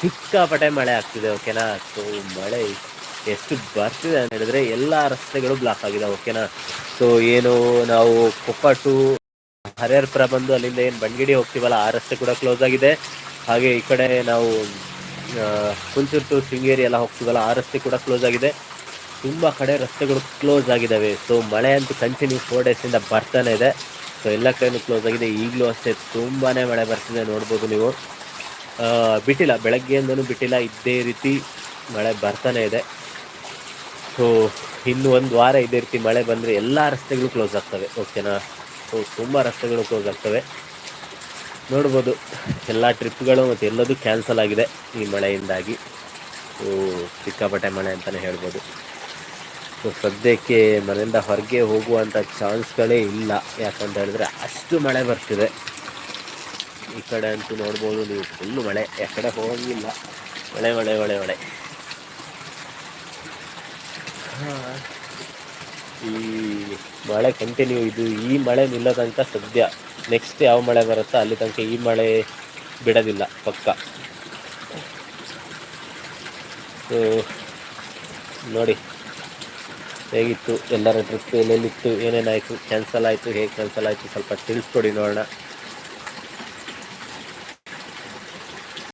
ಸಿಕ್ಕಾಪಟ್ಟೆ ಮಳೆ ಆಗ್ತಿದೆ ಓಕೆನಾ ಸೊ ಮಳೆ ಎಷ್ಟು ಬರ್ತಿದೆ ಅಂತ ಹೇಳಿದ್ರೆ ಎಲ್ಲ ರಸ್ತೆಗಳು ಬ್ಲಾಕ್ ಆಗಿದೆ ಓಕೆನಾ ಸೊ ಏನು ನಾವು ಕೊಪ್ಪ ಟು ಹರಿಹರಪುರ ಬಂದು ಅಲ್ಲಿಂದ ಏನು ಬಂಡ್ಗಿಡಿ ಹೋಗ್ತೀವಲ್ಲ, ಆ ರಸ್ತೆ ಕೂಡ ಕ್ಲೋಸ್ ಆಗಿದೆ. ಹಾಗೆ ಈ ಕಡೆ ನಾವು ಹುಣಸೂರು ಟು ಶೃಂಗೇರಿ ಎಲ್ಲ ಹೋಗ್ತೀವಲ್ಲ, ಆ ರಸ್ತೆ ಕೂಡ ಕ್ಲೋಸ್ ಆಗಿದೆ. ತುಂಬ ಕಡೆ ರಸ್ತೆಗಳು ಕ್ಲೋಸ್ ಆಗಿದ್ದಾವೆ ಸೊ ಮಳೆ ಅಂತೂ ಕಂಟಿನ್ಯೂ ಫೋರ್ ಡೇಸಿಂದ ಬರ್ತಾನೆ ಇದೆ. ಸೊ ಎಲ್ಲ ಕಡೆಯೂ ಕ್ಲೋಸ್ ಆಗಿದೆ. ಈಗಲೂ ಅಷ್ಟೇ ತುಂಬಾ ಮಳೆ ಬರ್ತಿದೆ, ನೋಡ್ಬೋದು ನೀವು. ಬಿಟ್ಟಿಲ್ಲ. ಬೆಳಗ್ಗೆಯಿಂದನೂ ಬಿಟ್ಟಿಲ್ಲ. ಇದೇ ರೀತಿ ಮಳೆ ಬರ್ತಾನೆ ಇದೆ. ಸೊ ಇನ್ನು ಒಂದು ವಾರ ಇದೇ ರೀತಿ ಮಳೆ ಬಂದರೆ ಎಲ್ಲ ರಸ್ತೆಗಳು ಕ್ಲೋಸ್ ಆಗ್ತವೆ. ಓಕೆನಾ ಸೊ ತುಂಬ ರಸ್ತೆಗಳು ಕ್ಲೋಸ್ ಆಗ್ತವೆ. ನೋಡ್ಬೋದು. ಎಲ್ಲ ಟ್ರಿಪ್ಗಳು ಮತ್ತು ಎಲ್ಲದೂ ಕ್ಯಾನ್ಸಲ್ ಆಗಿದೆ ಈ ಮಳೆಯಿಂದಾಗಿ. ಸೊ ಸಿಕ್ಕಾಪಟ್ಟೆ ಮಳೆ ಅಂತಲೇ ಹೇಳ್ಬೋದು. ಸೊ ಸದ್ಯಕ್ಕೆ ಮನೆಯಿಂದ ಹೊರಗೆ ಹೋಗುವಂಥ ಚಾನ್ಸ್ಗಳೇ ಇಲ್ಲ. ಯಾಕಂತ ಹೇಳಿದ್ರೆ ಅಷ್ಟು ಮಳೆ ಬರ್ತಿದೆ. ಈ ಕಡೆ ಅಂತೂ ನೋಡ್ಬೋದು ನೀವು ಫುಲ್ಲು ಮಳೆ. ಯಾಕಡೆ ಹೋಗಿಲ್ಲ. ಮಳೆ ಮಳೆ ಮಳೆ ಮಳೆ. ಈ ಮಳೆ ಕಂಟಿನ್ಯೂ ಇದು ಈ ಮಳೆ ನಿಲ್ಲೋ ಸದ್ಯ. ನೆಕ್ಸ್ಟ್ ಯಾವ ಮಳೆ ಬರುತ್ತೋ ಅಲ್ಲಿ ತನಕ ಈ ಮಳೆ ಬಿಡೋದಿಲ್ಲ ಪಕ್ಕ. ನೋಡಿ. ಹೇಗಿತ್ತು? ಎಲ್ಲರ ಟ್ರಿಪ್ ಎಲ್ಲೆಲ್ಲಿತ್ತು? ಏನೇನಾಯಿತು? ಕ್ಯಾನ್ಸಲ್ ಆಯಿತು? ಹೇಗೆ ಕ್ಯಾನ್ಸಲ್ ಆಯಿತು? ಸ್ವಲ್ಪ ತಿಳಿಸ್ಕೊಡಿ ನೋಡೋಣ.